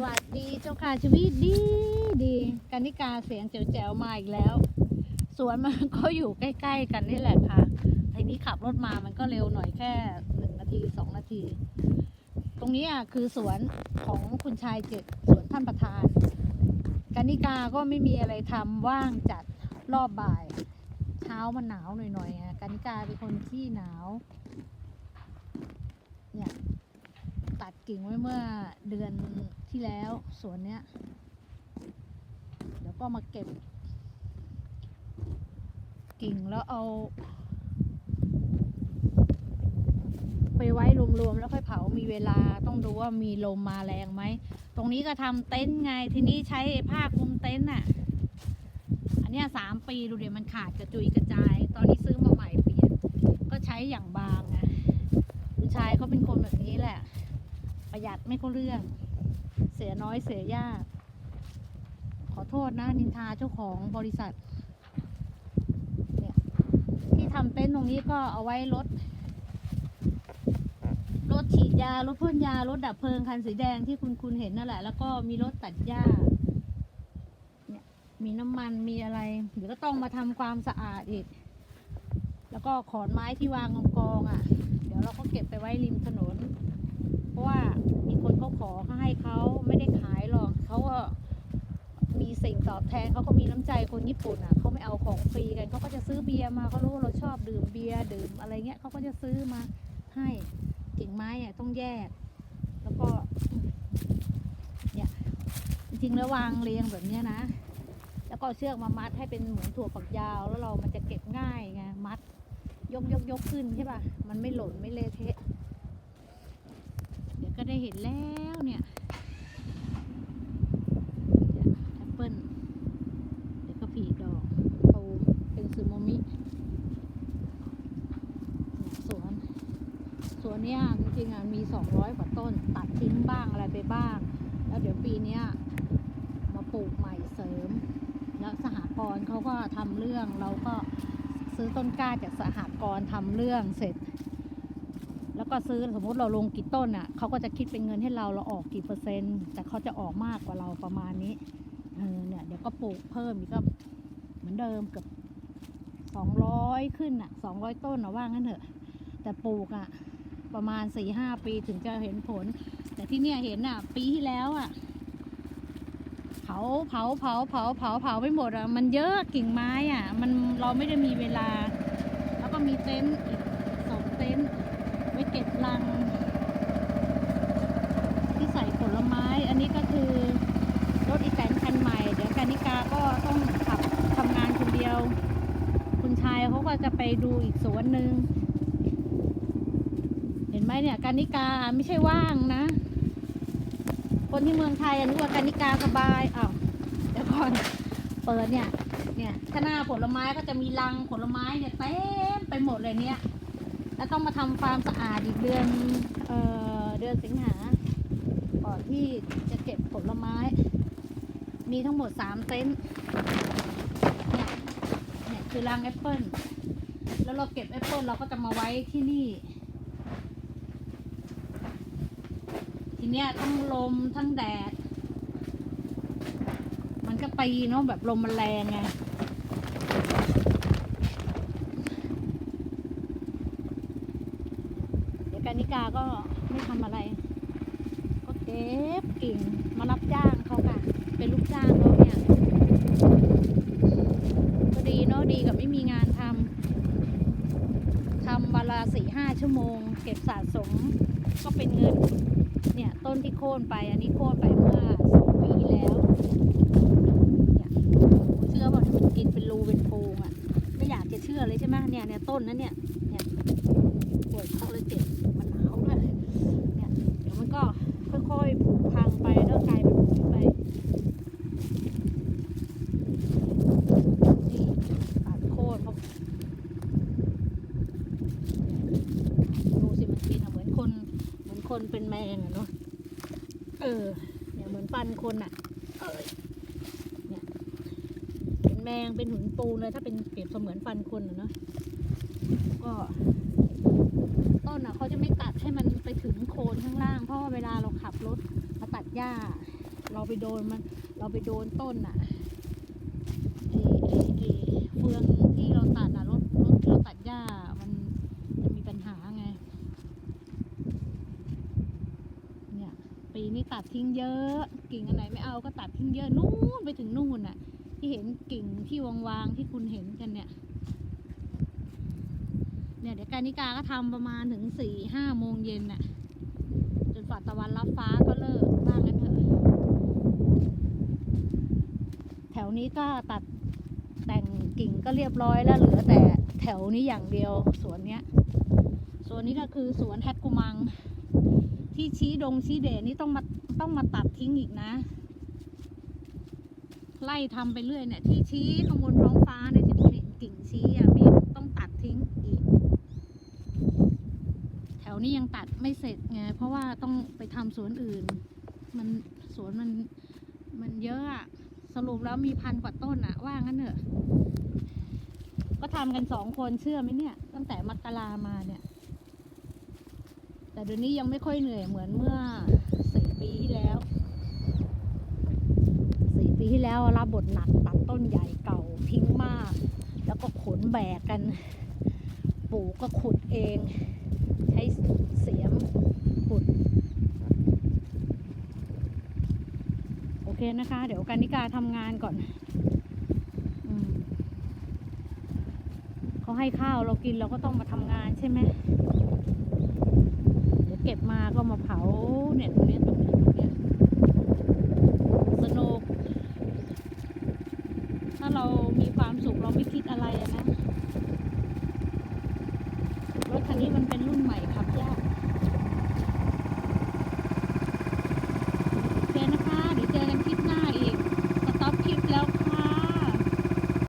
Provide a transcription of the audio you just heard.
วัสดีเจ้าค่ะชีวิตดีดีกานิกาเสียงแจ๋วๆมาอีกแล้ว สวนมันก็อยู่ใกล้ ๆ กันนี่แหละค่ะทีนี้ขับรถมามันก็เร็วหน่อยแค่หนึ่งนาทีสองนาที ตรงนี้อะคือสวนของคุณชายเจ็ดสวนท่านประธานกานิกาก็ไม่มีอะไรทำว่างจัดรอบบ่าย เช้ามันหนาวหน่อยๆอะกานิกาเป็นคนที่หนาว เนี่ย ตัด กิ่งไว้เมื่อเดือนที่แล้วสวนเนี้ย เดี๋ยวก็มาเก็บ กิ่งแล้วเอา ไปไว้รวมๆแล้วค่อยเผามีเวลาต้องดูว่ามีลมมาแรงไหม ตรงนี้ก็ทำเต็นท์ไงทีนี้ใช้ผ้าคลุมเต็นท์อะ อันเนี้ยสามปีดูเดี๋ยวมันขาดกระจุยกระจาย ตอนนี้ซื้อมาใหม่เปลี่ยน ก็ใช้อย่างบางไงคุณชายเขาเป็นคนแบบนี้แหละ ประหยัดไม่ก็เรื่อง เสียน้อยเสียยาก ขอโทษนะนินทาเจ้าของบริษัท เนี่ยที่ทำเต็นท์ตรงนี้ก็เอาไว้รถรถฉีดยารถพ่นยารถดับเพลิงคันสีแดงที่คุณคุณเห็นนั่นแหละ แล้วก็มีรถตัดหญ้าเนี่ยมีน้ำมันมีอะไรเดี๋ยวก็ต้องมาทำความสะอาดอีก แล้วก็ขอนไม้ที่วางกองกองอะ เดี๋ยวเราก็เก็บไปไว้ริมถนนะว่ามีคนเขาขอเขาให้เขาไม่ได้ขายหรอกเขาก็มีสิ่งตอบแทนเขาก็มีน้ำใจคนญี่ปุ่นอะเขาไม่เอาของฟรีกันเขาก็จะซื้อเบียร์มาเขารู้ว่าเราชอบดื่มเบียร์ดื่มอะไรเงี้ยเขาก็จะซื้อมาให้กิ่งไม้อะต้องแยก แล้วก็เนี่ยจริงๆแล้ววางเรียงแบบเนี้ยนะ แล้วก็เชือกมามัดให้เป็นเหมือนถั่วฝักยาว แล้วเรามันจะเก็บง่ายไงมัด ยกยกยกขึ้นใช่ป่ะมันไม่หล่นไม่เละเทะ ก็ได้เห็นแล้วเนี่ยแอปเปิ้ลเดี๋ยวก็ผีดอกโตเป็นซูโมมิเนี่ยสวนสวนเนี้ยจริงๆอะมีสองร้อยกว่าต้น ตัดทิ้งบ้างอะไรไปบ้าง แล้วเดี๋ยวปีเนี้ยมาปลูกใหม่เสริม แล้วสหกรณ์เขาก็ทำเรื่องเราก็ซื้อต้นกล้าจากสหกรณ์ทำเรื่องเสร็จ แล้วก็ซื้อสมมติเราลงกี่ต้นอะเขาก็จะคิดเป็นเงินให้เราเราออกกี่เปอร์เซ็นต์ แต่เขาจะออกมากกว่าเราประมาณนี้เออเนี่ยเดี๋ยวก็ปลูกเพิ่มอีกก็เหมือนเดิมเกือบสองร้อยขึ้นอะสองร้อยต้นนะว่างั้นเถอะ แต่ปลูกอะประมาณสี่ห้าปีถึงจะเห็นผล แต่ที่เนี่ยเห็นอะ ปีที่แล้วอะเผาเผาเผาเผาเผาเผาไปหมดอะมันเยอะกิ่งไม้อะ มันเราไม่ได้มีเวลา แล้วก็มีเต็นท์อีกสองเต็นท์ เก็บลัง ที่ใส่ผลไม้ อันนี้ก็คือรถอีแตนคันใหม่ เดี๋ยวกานิกาก็ต้องขับทำงานคนเดียว คุณชายเขาก็จะไปดูอีกสวนหนึ่งเห็นไหมเนี่ยกานิกาไม่ใช่ว่างนะ คนที่เมืองไทยอะนึกว่ากานิกาสบายอ้าวเดี๋ยวก่อนเปิดเนี่ย เนี่ยข้างหน้าผลไม้ก็จะมีรังผลไม้เนี่ยเต็มไปหมดเลยเนี่ย แล้วต้องมาทำความสะอาดอีกเดือนเออเดือนสิงหาก่อนที่จะเก็บผลไม้ มีทั้งหมดสามเต็นท์เนี่ยเนี่ยคือรังแอปเปิลแล้วเราเก็บแอปเปิลเราก็จะมาไว้ที่นี่ ทีเนี้ยทั้งลมทั้งแดด มันก็ปีเนาะแบบลมมันแรงไง เดี๋ยวกานิกาก็ไม่ทำอะไร ก็เก็บกิ่งมารับจ้างเขาค่ะ เป็นลูกจ้างเขาเนี่ยก็ดีเนาะดีกับไม่มีงานทำทำวันละสี่ห้าชั่วโมง เก็บสะสมก็เป็นเงิน เนี่ยต้นที่โค่นไปอันนี้โค่นไปเมื่อสองปีที่แล้วเนี่ยเชื่อว่ามันกินเป็นรูเป็นโพงอะไม่อยากจะเชื่อเลยใช่ไหมเนี่ยเนี่ยต้นนั้นเนี่ยเนี่ยปวดเขาเลยเจ็บมันหนาวด้วยเนี่ย เดี๋ยวมันก็ค่อยๆผุพังไปแล้วกลายเป็นผุไป นี่ตัดโค่นเพราะดูสิมันกินอะเหมือนคน เหมือน คนเป็นแมงอะเนาะ เออ เนี่ยเหมือนฟันคนอะเออเนี่ยเป็นแมงเป็นหุ่นปูเลยถ้าเป็นเปรียบเสมือนฟันคนอะเนาะ ก็ต้นอะเขาจะไม่ตัดให้มันไปถึงโคนข้างล่าง เพราะว่าเวลาเราขับรถมาตัดหญ้า เราไปโดนมัน เราไปโดนต้นอะไอ้ไอ้ไอ้เฟืองที่เราตัดอะรถรถที่เราตัดหญ้ามันจะมีปัญหาไง เนี่ย ปีนี้ตัด ทิ้งเยอะ กิ่งอันไหนไม่เอาก็ตัดทิ้งเยอะนู่นไปถึงนู่นน่ะ ที่เห็นกิ่งที่วางๆที่คุณเห็นกันเนี่ย เนี่ยเดี๋ยวการนิกาก็ทำประมาณถึงสี่ห้าโมงเย็นน่ะจนฝ่าตะวันรับฟ้าก็เลิกบ้างกันเถอะแถวนี้ก็ตัดแต่งกิ่งก็เรียบร้อยแล้วเหลือแต่แถวนี้อย่างเดียวสวนเนี้ยสวนนี้ก็คือสวนแฮกกุมัง ที่ชี้ดงชี้เดชนี่ต้องมา ต้องมาตัดทิ้งอีกนะ ไล่ทำไปเรื่อยเนี่ย ที่ชี้ข้างบนท้องฟ้าเนี่ยที่เห็นกิ่งชี้อะมีต้องตัดทิ้งอีก แถวนี้ยังตัดไม่เสร็จไงเพราะว่าต้องไปทำสวนอื่น มันสวนมันมันเยอะอะสรุปแล้วมีพันกว่าต้นอะว่างั้นเถอะ ก็ทำกันสองคนเชื่อไหมเนี่ย ตั้งแต่มกรามาเนี่ย แต่เดี๋ยวนี้ยังไม่ค่อยเหนื่อยเหมือนเมื่อสี่ปีที่แล้วสี่ปีที่แล้วรับบทหนักตัดต้นใหญ่เก่าทิ้งมาก แล้วก็ขนแบกกันปู่ก็ขุดเอง ใช้เสียมขุด โอเคนะคะ เดี๋ยวกันนิกาทำงานก่อนอเขาให้ข้าวเรากินเราก็ต้องมาทำงานใช่ไหมาเผาเนี่ยตรงนี้ตรงนี้ตรงนี้สนุก ถ้าเรามีความสุขเราไม่คิดอะไรนะ รถคันนี้มันเป็นรุ่น